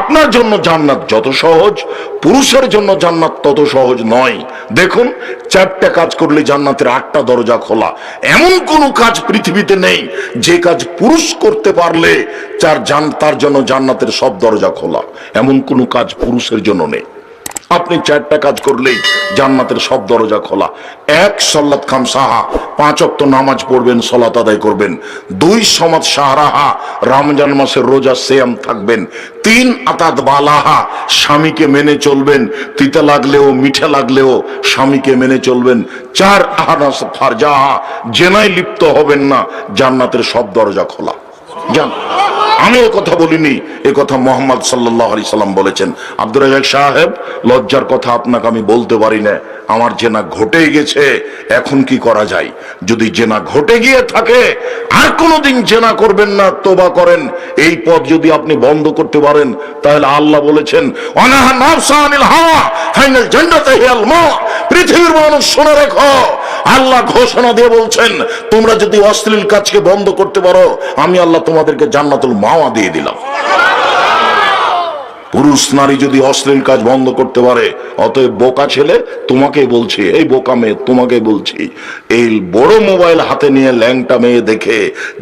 আপনার জন্য জান্নাত যত সহজ, পুরুষের জন্য জান্নাত তত সহজ নয়। দেখুন, চারটা কাজ করলে জান্নাতের আটটা দরজা খোলা। এমন কোনো কাজ পৃথিবীতে নেই, যে কাজ পুরুষ করতে পারলে জান তার জন্য জান্নাতের সব দরজা খোলা। এমন কোনো কাজ পুরুষের জন্য নেই। আপনি চারটা কাজ করলেই জান্নাতের সব দরজা খোলা। এক, সল্লাত খাম সাহা, পাঁচ অক্ত নামাজ পড়বেন, সলাত আদায় করবেন। দুই, সমাজ সাহারাহা রমজান মাসের রোজা সেয়াম থাকবেন। তিন, আতাত বালাহা, স্বামীকে মেনে চলবেন, তিতা লাগলেও, মিঠে লাগলেও স্বামীকে মেনে চলবেন। চার, আহানাস ফারজাহা, জেনায় লিপ্ত হবেন না, জান্নাতের সব দরজা খোলা। জান আমি এ কথা বলিনি। এ কথা মোহাম্মদ সাল্লাহ আলি সাল্লাম বলেছেন। আব্দুর রাজাক সাহেব, লজ্জার কথা আপনাকে আমি বলতে পারি না। আমার জেনা ঘটে গেছে, এখন কি করা যায়? যদি জেনা ঘটে গিয়ে থাকে, আর কোনোদিন জেনা করবেন না, তোবা করেন। এই পথ যদি আপনি বন্ধ করতে পারেন, তাহলে আল্লাহ বলেছেন, অনাহা নাফসা আনিল হাওয়া ফাইনাল জান্নাতে হিয়াল মা। পৃথিবীর মানুষ শুনে রেখো। আল্লাহ ঘোষণা দিয়ে বলছেন, তোমরা যদি অশ্লীল কাজকে বন্ধ করতে পারো, আমি আল্লাহ তোমাদেরকে জান্নাতুল মাওয়া দিয়ে দিলাম। পুরুষ নারী যদি অশ্লীল কাজ বন্ধ করতে পারে, অতএব বোকা ছেলে তোমাকে বলছি, এই বোকা মেয়ে তোমাকে বলছি, এই বড় মোবাইল হাতে নিয়ে ল্যাংটা মেয়ে দেখে,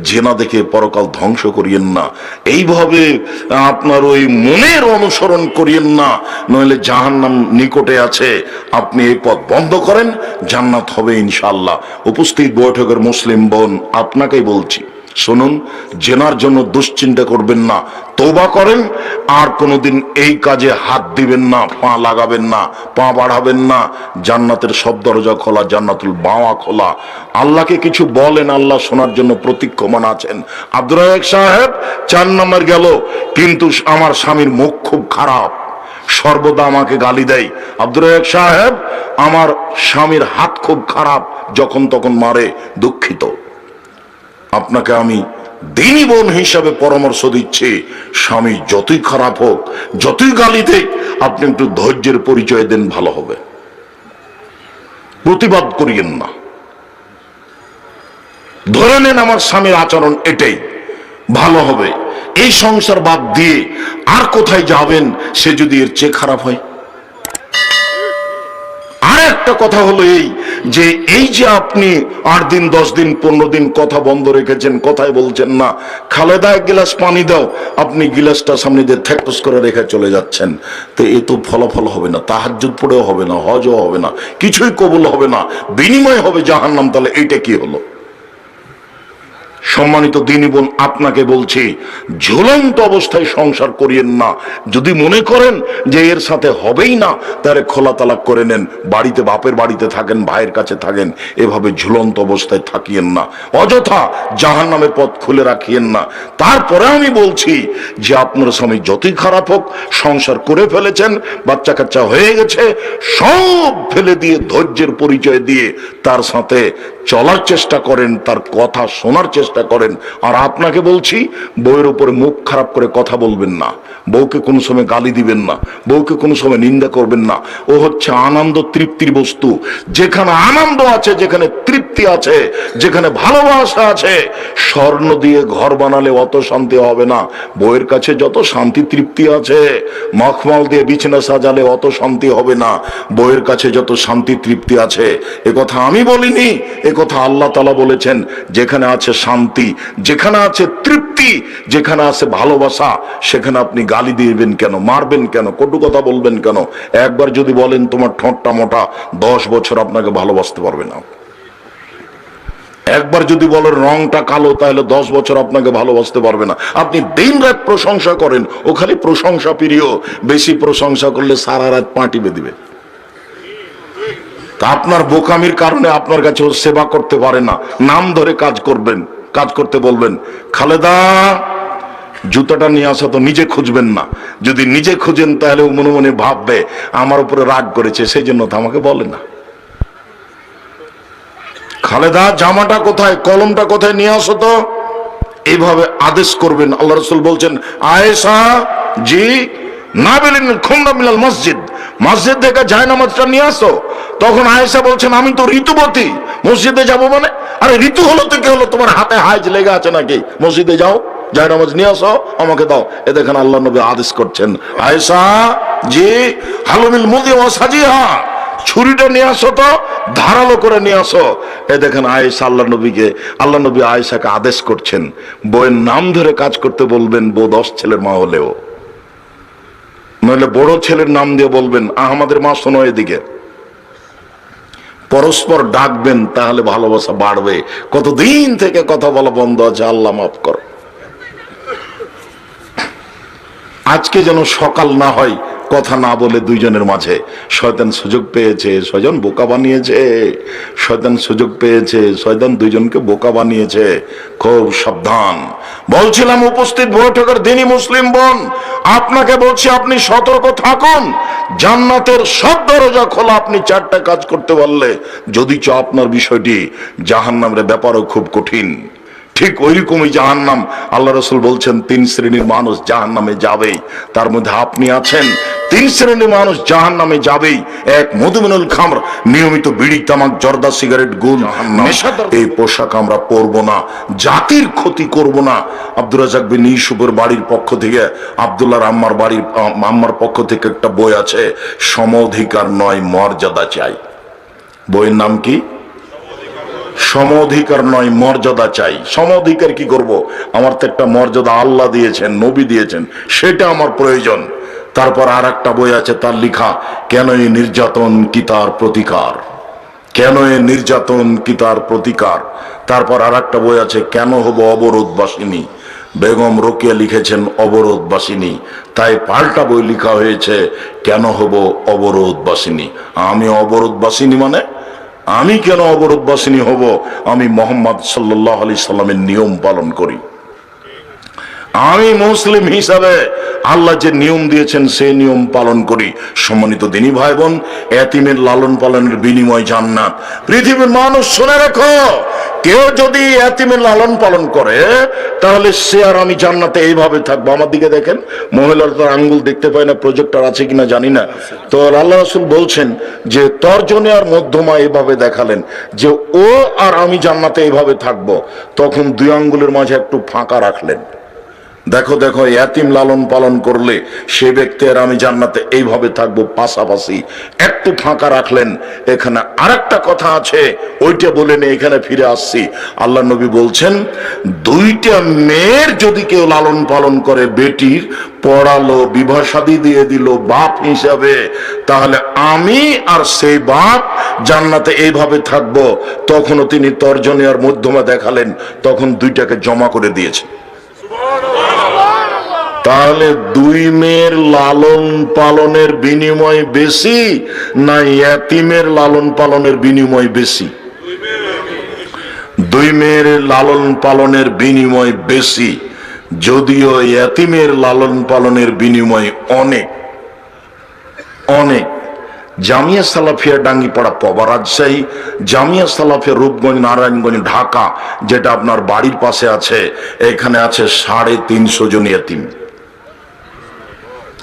জেনা দেখে পরকাল ধ্বংস করিয়েন না। এইভাবে আপনার ওই মনের অনুসরণ করিয়েন না, নইলে জাহান্নাম নিকটে আছে। আপনি এই পথ বন্ধ করেন, জান্নাত হবে ইনশাল্লাহ উপস্থিত বৈঠকের মুসলিম বোন, আপনাকেই বলছি। শুনুন, জেনার জন্য দুশ্চিন্তা করবেন না তোবা করেন, আর কোনোদিন এই কাজে হাত দিবেন না, পা লাগাবেন না, পা বাড়াবেন না, জান্নাতের সব দরজা খোলা, জান্নাতুল বাওয়া খোলা। আল্লাহকে কিছু বলেন, আল্লাহ শোনার জন্য প্রতীক্ষমান আছেন। আব্দুর সাহেব, চার নম্বর গেল, কিন্তু আমার স্বামীর মুখ খুব খারাপ। সর্বদা আমাকে গালি দেয়। আব্দুর রাজাক সাহেব, আমার স্বামীর হাত খুব খারাপ, যখন তখন মারে, দুঃখিত। আপনাকে আমি দিনী বোন হিসাবে পরামর্শ দিচ্ছি। স্বামী যতই খারাপ হোক, যতই গালি দেখ আপনি একটু ধৈর্যের পরিচয় দেন, ভালো হবে। প্রতিবাদ করিয়েন না। ধরে নেন আমার স্বামীর আচরণ এটাই, ভালো হবে। এই সংসার বাদ দিয়ে আর কোথায় যাবেন, সে যদি এর চেয়ে খারাপ হয়? আর একটা কথা হলো এই যে এই যে আপনি আট দিন, দশ দিন, পনেরো দিন কথা বন্ধ রেখেছেন, কথাই বলছেন না। খালেদা, এক গিলাস পানি দাও, আপনি গিলাসটা সামনে দিয়ে থ্যাকস করে রেখে চলে যাচ্ছেন। তো এ তো ফলাফল হবে না, তাহাজ্জুদ পড়েও হবে না, হজও হবে না, কিছুই কবুল হবে না, বিনিময় হবে জাহান্নাম, তাহলে এইটা কি হলো? সম্মানিত দিনী বোন, আপনাকে বলছি, ঝুলন্ত অবস্থায় সংসার করিয়েন না। যদি মনে করেন যে এর সাথে হবেই না, তাহলে খোলা তালাক করে নেন। বাড়িতে, বাপের বাড়িতে থাকেন, ভাইয়ের কাছে থাকেন, এভাবে ঝুলন্ত অবস্থায় থাকিয়েন না। অযথা জাহান নামের পথ খুলে রাখিয়েন না। তারপরে আমি বলছি যে আপনার স্বামী যতই খারাপ হোক, সংসার করে ফেলেছেন বাচ্চা কাচ্চা হয়ে গেছে, সব ফেলে দিয়ে, ধৈর্যের পরিচয় দিয়ে তার সাথে চলার চেষ্টা করেন, তার কথা শোনার চেষ্টা করেন। আর আপনাকে বলছি, বউয়ের উপরে মুখ খারাপ করে কথা বলবেন না। বউকে কোনো সময় গালি দিবেন না। বউকে কোনো সময় নিন্দা করবেন না। ও হচ্ছে আনন্দ তৃপ্তির বস্তু। যেখানে আনন্দ আছে, যেখানে তৃপ্তি আছে, যেখানে ভালোবাসা আছে, স্বর্ণ দিয়ে ঘর বানালে অত শান্তি হবে না। বউয়ের কাছে যত শান্তি তৃপ্তি আছে, মখমাল দিয়ে বিছানা সাজালে অত শান্তি হবে না। বউয়ের কাছে যত শান্তি তৃপ্তি আছে, এ কথা আমি বলিনি, এ কথা আল্লাহ তালা বলেছেন, যেখানে আছে শান্তি যেখানে আছে তৃপ্তি, যেখানে আছে ভালোবাসা, সেখানে আপনি গালি দিবেন কেন, মারবেন কেন, কটু কথা বলবেন কেন? একবার যদি বলেন তোমার ঠোঁটটা মোটা, দশ বছর আপনাকে ভালোবাসতে পারবে না। একবার যদি বলেন রংটা কালো, তাহলে দশ বছর আপনাকে ভালোবাসতে পারবে না। আপনি দিন রাত প্রশংসা করেন, ও খালি প্রশংসা প্রিয়, বেশি প্রশংসা করলে সারা রাত পাটিবে দিবে। তা আপনার বোকামির কারণে আপনার কাছে ও সেবা করতে পারে না, নাম ধরে কাজ করবেন। কাজ করতে বলবেন, খালেদা, জুতাটা নিয়ে আসা তো নিজে খুঁজবেন না। যদি নিজে খুঁজেন তাহলে মনে মনে ভাববে, আমার উপরে রাগ করেছে, সেই জন্য তো আমাকে বলে না। খালেদা, জামাটা কোথায়, কলমটা কোথায় নিয়ে আসো তো। এইভাবে আদেশ করবেন। আল্লাহ রসুল বলছেন, আয়েশা, জি না বেলেন মসজিদ। মসজিদ থেকে যায় নামাজটা নিয়ে আসো। তখন আয়েশা বলছেন, আমি তো মসজিদে মানে? আরে ঋতু হলো হলো? তোমার হাতে লেগে আছে নাকি? মসজিদে যাও নিয়ে আসো, আমাকে দাও। আল্লাহ নবী আদেশ করছেন। আয়েশা, জি, হালুমিল ছুরিটা নিয়ে আসো তো, ধারালো করে নিয়ে আসো। এ দেখেন আয়েশা আল্লাহ নবীকে, আল্লাহ নবী আয়েশাকে আদেশ করছেন। বইয়ের নাম ধরে কাজ করতে বলবেন, বউ দশ ছেলের মা হলেও। নইলে বড় ছেলের নাম দিয়ে বলবেন আহমাদের মা, শোনো এদিকে। পরস্পর ডাকবেন, তাহলে ভালোবাসা বাড়বে। কতদিন থেকে কথা বলা বন্ধ আছে, আল্লাহ মাফ কর। আজকে যেন সকাল না হয় কথা না বলে দুইজনের মাঝে। শয়তান সুযোগ পেয়েছে ছয়জন বোকা বানিয়েছে। শয়তান সুযোগ পেয়েছে শয়তান দুইজনকে বোকা বানিয়েছে। খুব সাবধান। বলছিলাম উপস্থিত বৈঠকের দিনই মুসলিম বোন। আপনাকে বলছি আপনি সতর্ক থাকুন। জান্নাতের সব দরজা খোলা, আপনি চারটা কাজ করতে পারলে। যদি চ আপনার বিষয়টি জাহান্নামের ব্যাপারও খুব কঠিন। ঠিক ওইরকমই জাহান্নাম। আল্লাহ রসুল বলছেন তিন শ্রেণির মানুষ জাহান নামে যাবেই। তার মধ্যে আপনি আছেন তিন শ্রেণির মানুষ জাহান নামে যাবেই। এক মধুমিনুল খামর নিয়মিত বিড়ি তামাক জর্দা সিগারেট গুল এই পোশাক আমরা পরবো না। জাতির ক্ষতি করব না। আব্দুর রাজাক বিন ইউসুফের বাড়ির পক্ষ থেকে আব্দুল্লাহ আম্মার বাড়ির আম, আম্মার পক্ষ থেকে একটা বই আছে সম অধিকার নয় মর্যাদা চাই। বইয়ের নাম কি? সম অধিকার নয়, মর্যাদা চাই। সম অধিকার কি করব? আমার তো একটা মর্যাদা আল্লাহ দিয়েছেন, নবী দিয়েছেন, সেটা আমার প্রয়োজন। তারপর আর একটা বই আছে, তার লিখা, কেন এই নির্যাতন কি তার প্রতিকার? কেন এ নির্যাতন কি তার প্রতিকার? তারপর আর একটা বই আছে, কেন হব অবরোধবাসিনী? বেগম রোকিয়া লিখেছেন, অবরোধবাসিনী। তাই পাল্টা বই লেখা হয়েছে, কেন হব অবরোধবাসিনী? আমি অবরোধবাসিনী মানে? আমি কেন অবরোধবাসিনী হব? আমি মোহাম্মদ সাল্লাহ আলি সাল্লামের নিয়ম পালন করি। আমি মুসলিম হিসাবে আল্লাহ যে নিয়ম দিয়েছেন সেই নিয়ম পালন করি। সম্মানিত দিনী ভাই বোন এতিমের লালন পালনের বিনিময় জান্নাত। পৃথিবীর মানুষ শুনে রাখো, কেউ যদি এতিমের লালন পালন করে, তাহলে সে আর আমি জান্নাতে এইভাবে থাকব। আমার দিকে দেখেন, মহিলার তো আঙ্গুল দেখতে পায় না, প্রজেক্টর আছে কিনা জানি না। তো আল্লাহ রসুল বলছেন যে, তর্জনে আর মধ্যমা এইভাবে দেখালেন যে, ও আর আমি জান্নাতে এইভাবে থাকব। তখন দুই আঙ্গুলের মাঝে একটু ফাঁকা রাখলেন। দেখো দেখো এতিম লালন পালন করলে সে ব্যক্তি আর আমি জান্নাতে এইভাবে থাকব পাশাপাশি। একটু ফাঁকা রাখলেন। এখানে আরেকটা কথা আছে, ওইটা বলে নিয়ে এখানে ফিরে আসছি। আল্লাহ নবী বলছেন, দুইটা মেয়ের যদি কেউ লালন পালন করে বেটির, পড়ালো, বিবাহ দিয়ে দিল বাপ হিসাবে, তাহলে আমি আর সেই বাপ জান্নাতে এইভাবে থাকব। তখনও তিনি তর্জনী আর মধ্যমা দেখালেন, তখন দুইটাকে জমা করে দিয়েছেন। তাহলে দুই মেয়ের লালন পালনের বিনিময় বেশি না এতিমের লালন পালনের বিনিময় বেশি? দুই মেয়ের লালন পালনের বিনিময় বেশি, যদিও এতিমের লালন পালনের বিনিময় অনেক। অনেক। জামিয়া সালাফিয়া ডাঙ্গিপাড়া পবা রাজশাহী জামিয়া সালাফিয়া রূপগঞ্জ, নারায়ণগঞ্জ, ঢাকা, যেটা আপনার বাড়ির পাশে আছে, এখানে আছে সাড়ে তিনশো জন এতিম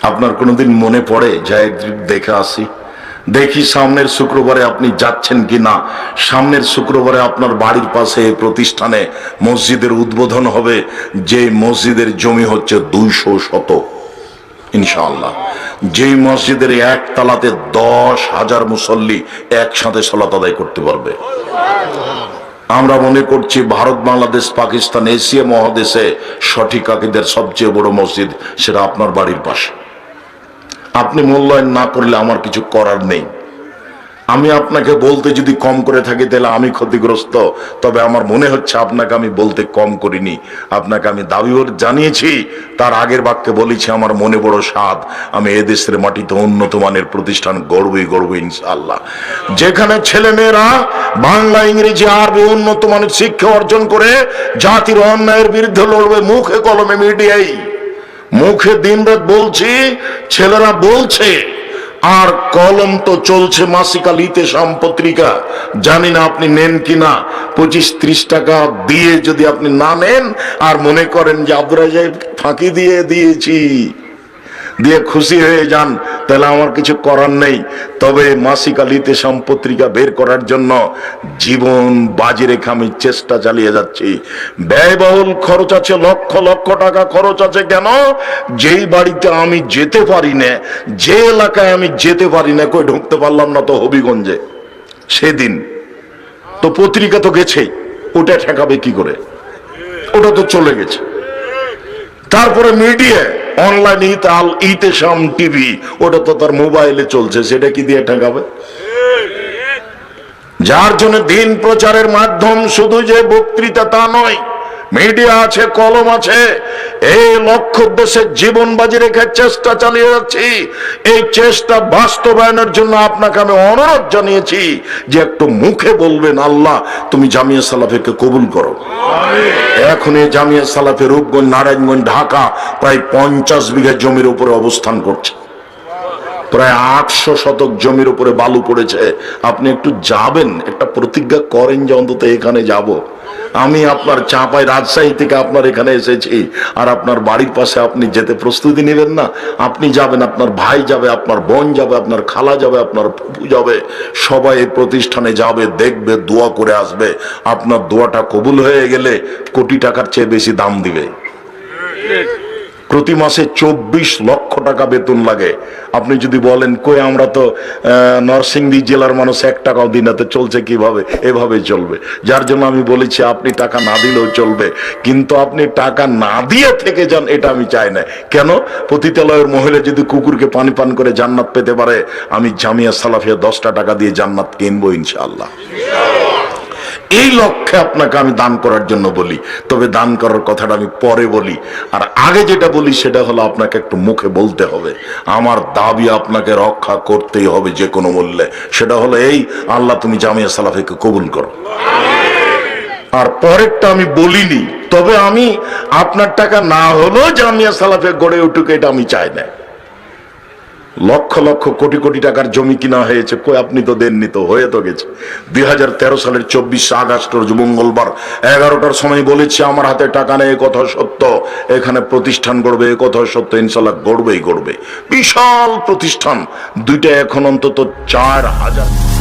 আপনার কোনোদিন মনে পড়ে? একদিন দেখে আসি। দেখি সামনের শুক্রবারে আপনি যাচ্ছেন কি না। সামনের শুক্রবারে আপনার বাড়ির পাশে প্রতিষ্ঠানে মসজিদের উদ্বোধন হবে, যে মসজিদের জমি হচ্ছে দুইশো শত। ইনশাআল্লাহ। যেই মসজিদের এক তালাতে দশ হাজার মুসল্লি একসাথে সলাত আদায় করতে পারবে। আমরা মনে করছি ভারত, বাংলাদেশ, পাকিস্তান, এশিয়া মহাদেশে সঠিক আকিদের সবচেয়ে বড় মসজিদ সেটা আপনার বাড়ির পাশে। আপনি মূল্যায়ন না করলে আমার কিছু করার নেই। আমি আপনাকে বলতে যদি কম করে থাকি, তাহলে আমি ক্ষতিগ্রস্ত। তবে আমার মনে হচ্ছে আপনাকে আমি বলতে কম করিনি। আপনাকে আমি দাবি জানিয়েছি, তার আগের বাক্যে বলেছি, আমার মনে বড় স্বাদ। আমি এদেশের মাটিতে উন্নত মানের প্রতিষ্ঠান গড়বই গড়ব ইনশাল্লাহ যেখানে ছেলে মেয়েরা বাংলা, ইংরেজি, আরবি উন্নত মানের শিক্ষা অর্জন করে, জাতির অন্যায়ের বিরুদ্ধে লড়বে মুখে কলমে মিডিয়াই মুখে দিনরাত বলছি, ছেলেরা বলছে, আর কলম তো চলছে মাসিকাল লিতে পত্রিকা। জানি না আপনি নেন কিনা, পঁচিশ ত্রিশ টাকা দিয়ে যদি আপনি না নেন, আর মনে করেন যে রাজাক ফাঁকি দিয়ে দিয়েছি। দিয়ে খুশি হয়ে যান, তাহলে আমার কিছু করার নেই। তবে মাসিক আলিতে পত্রিকা বের করার জন্য জীবন বাজি রেখে আমি চেষ্টা চালিয়ে যাচ্ছি। ব্যয়বহুল খরচ আছে, লক্ষ লক্ষ টাকা খরচ আছে কেন? যেই বাড়িতে আমি যেতে পারি না, যে এলাকায় আমি যেতে পারি না, কই ঢুকতে পারলাম না তো হবিগঞ্জে? সেদিন তো পত্রিকা তো গেছেই ওটা ঠেকাবে কি করে? ওটা তো চলে গেছে। তারপরে মিডিয়া অনলাইন ইতাল ইতেশাম টিভি, ওটা তো তার মোবাইলে চলছে, সেটা কি দিয়ে ঠেকাবে? যার জন্য দিন প্রচারের মাধ্যম শুধু যে বক্তৃতা তা নয় মিডিয়া আছে, কলম আছে। এই লক্ষ্য উদ্দেশ্যে জীবন বাজি রেখে চেষ্টা চালিয়ে যাচ্ছি। এই চেষ্টা বাস্তবায়নের জন্য আপনাকে আমি অনুরোধ জানিয়েছি যে একটু মুখে বলবেন, আল্লাহ, তুমি জামিয়া সালাফেকে কবুল করো। এখন এই জামিয়া সালাফে রূপগঞ্জ, নারায়ণগঞ্জ, ঢাকা প্রায় পঞ্চাশ বিঘা জমির উপরে অবস্থান করছে। প্রায় আটশো শতক জমির উপরে বালু পড়েছে। আপনি একটু যাবেন, একটা প্রতিজ্ঞা করেন যে অন্তত এখানে যাব। আমি আপনার চাঁপাই রাজশাহী থেকে আপনার এখানে এসেছি। আর আপনার বাড়ির পাশে আপনি যেতে প্রস্তুতি নেবেন না। আপনি যাবেন, আপনার ভাই যাবে, আপনার বোন যাবে, আপনার খালা যাবে, আপনার ফুপু যাবে। সবাই এই প্রতিষ্ঠানে যাবে, দেখবে, দোয়া করে আসবে। আপনার দোয়াটা কবুল হয়ে গেলে কোটি টাকার চেয়ে বেশি দাম দিবে। প্রতি মাসে চব্বিশ লক্ষ টাকা বেতন লাগে। আপনি যদি বলেন, কই, আমরা তো নরসিংদী জেলার মানুষ, এক টাকাও এতে চলছে কীভাবে? এভাবে চলবে। যার জন্য আমি বলেছি, আপনি টাকা না দিলেও চলবে। কিন্তু আপনি টাকা না দিয়ে থেকে যান, এটা আমি চাই না। কেন? পতিতালয়ের মহিলা যদি কুকুরকে পানি পান করে জান্নাত পেতে পারে, আমি জামিয়া সালাফিয়া দশটা টাকা দিয়ে জান্নাত কিনবো ইনশাআল্লাহ। এই লক্ষ্যে আপনাকে আমি দান করার জন্য বলি। তবে দান করার কথাটা আমি পরে বলি। আর আগে যেটা বলি, সেটা হলো আপনাকে একটু মুখে বলতে হবে। আমার দাবি আপনাকে রক্ষা করতেই হবে যে কোনো মূল্যে। সেটা হলো এই, আল্লাহ তুমি জামিয়া সালাফিকে কবুল করো। আর পরেরটা আমি বলিনি। তবে আমি আপনার টাকা না হলেও জামিয়া সালাফে গড়ে উঠুক, এটা আমি চাই না। লক্ষ লক্ষ কোটি কোটি টাকার জমি কিনা হয়েছে, কই আপনি তো দেননি তো, হয়ে তো গেছে। দুই হাজার তেরো সালের চব্বিশে আগস্ট মঙ্গলবার, এগারোটার সময় বলেছি, আমার হাতে টাকা নেই কথা সত্য। এখানে প্রতিষ্ঠান গড়বে কথা সত্য, ইনশাল্লাহ গড়বেই গড়বে। বিশাল প্রতিষ্ঠান, দুইটা এখন অন্তত চার হাজার।